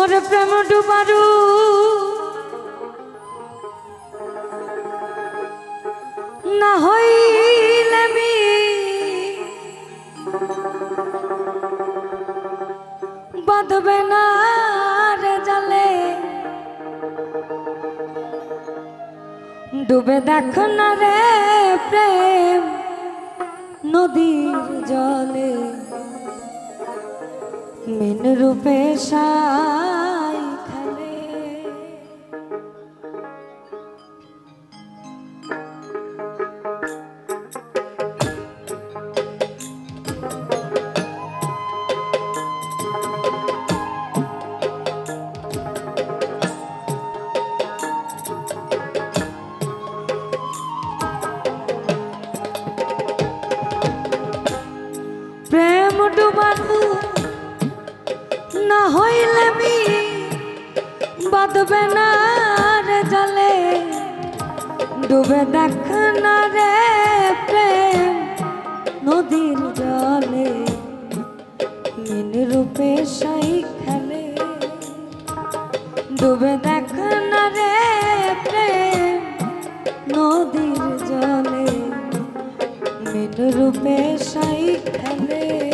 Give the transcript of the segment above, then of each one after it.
ওরে প্রেম ডুবারু। না হইলে আমি বাঁধবে না রে জালে। ডুবে দেখো না রে প্রেম নদীর জলে। মিন রূপে সাই বাঁধবে না জলে, ডুবে দেখ না রে প্রেম নদীর জলে মিন রূপে সাই খেলে। ডুবে দেখ না রে প্রেম নদীর জলে মিন রূপে সাই খেলে।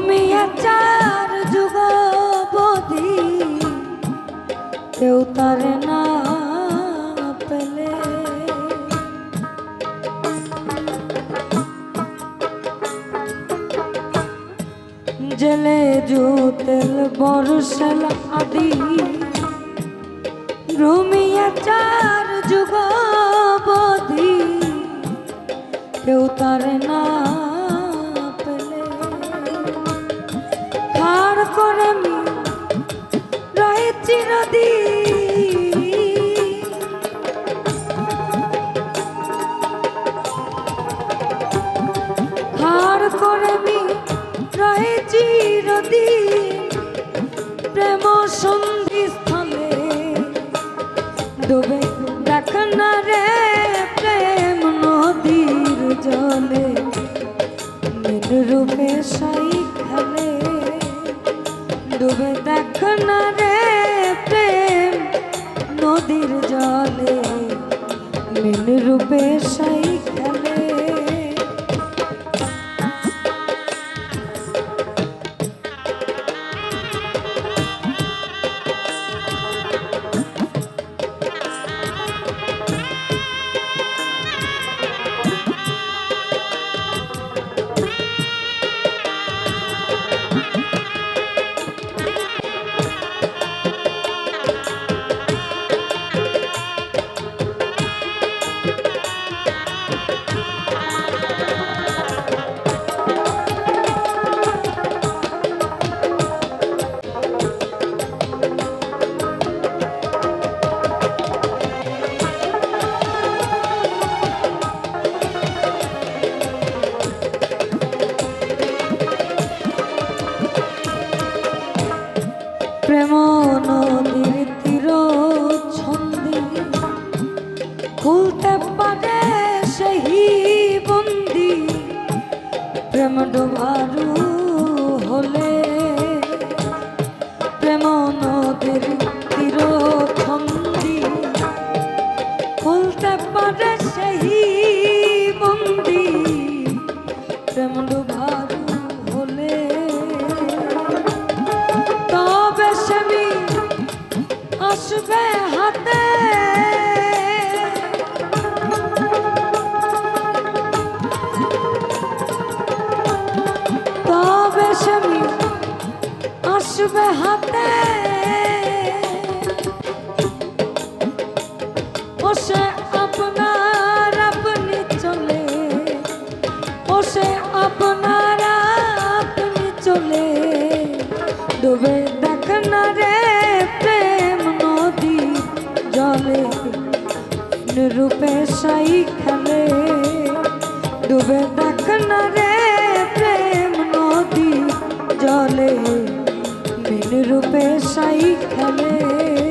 ভূমিয়া চার যুগ বধি কেউ তার না পেলে। জেলে জুতেল বরসল আদি রুমিয়া চার যুগ বধি কেউ তার না খাড় করে মি রয়ে চিরদি খাড় করে মি প্রেম সন্ধি স্থলে ডুবে রে প্রেম নদীর জলে। রূপে সাই ডুবে দেখ না রে প্রেম নদীর জলে মিন রূপে সাই প্রেম নদীর তীর ছন্দি। খুলতে পারে সেই বন্দি। প্রেম ডোবারু হলে। প্রেম নদীর বসবে হাতে। তবে স্বামী আসবে হাতে। বসে रूपे साई खले डूबे दखन रे प्रेम नदी जले। बिन रूपे साई खले।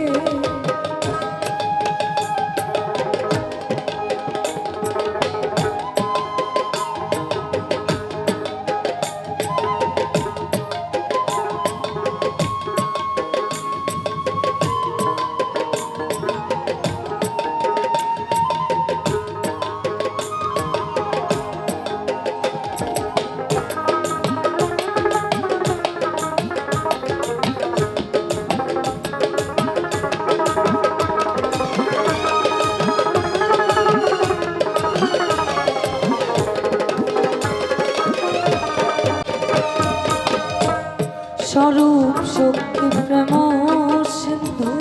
স্বরূপ শক্তি প্রেম সিন্ধু।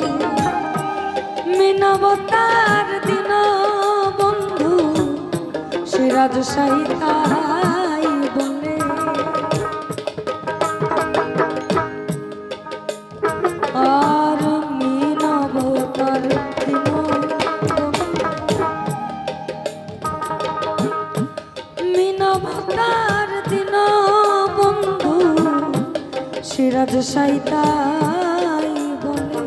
মীনবতার দিন বন্ধু সিরাজ সাহিতা মিরাজ সাইতাই বলে।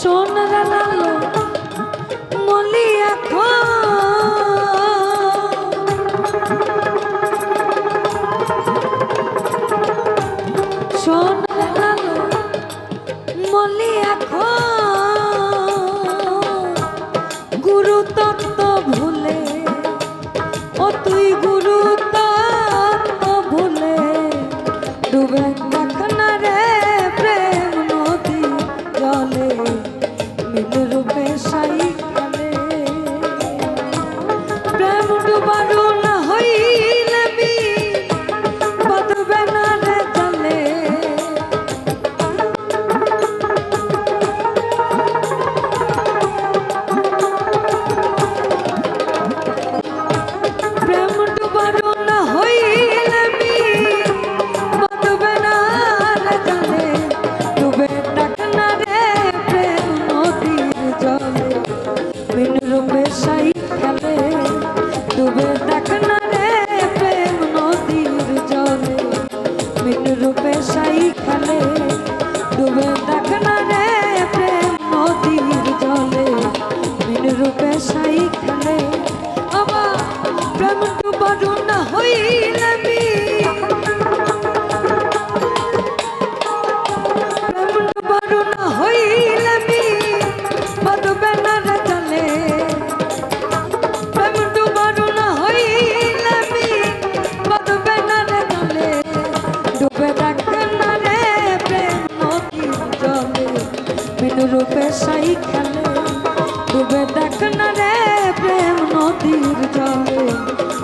সোনার লাল মলিয়া খা I don't know. রূপে সাই খেলে, ডুবে দেখ না রে প্রেম নদীর জলে।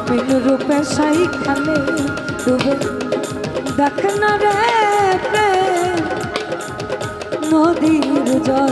মিন রূপে সাই খেলে, ডুবে দেখ না রে প্রেম নদীর জলে।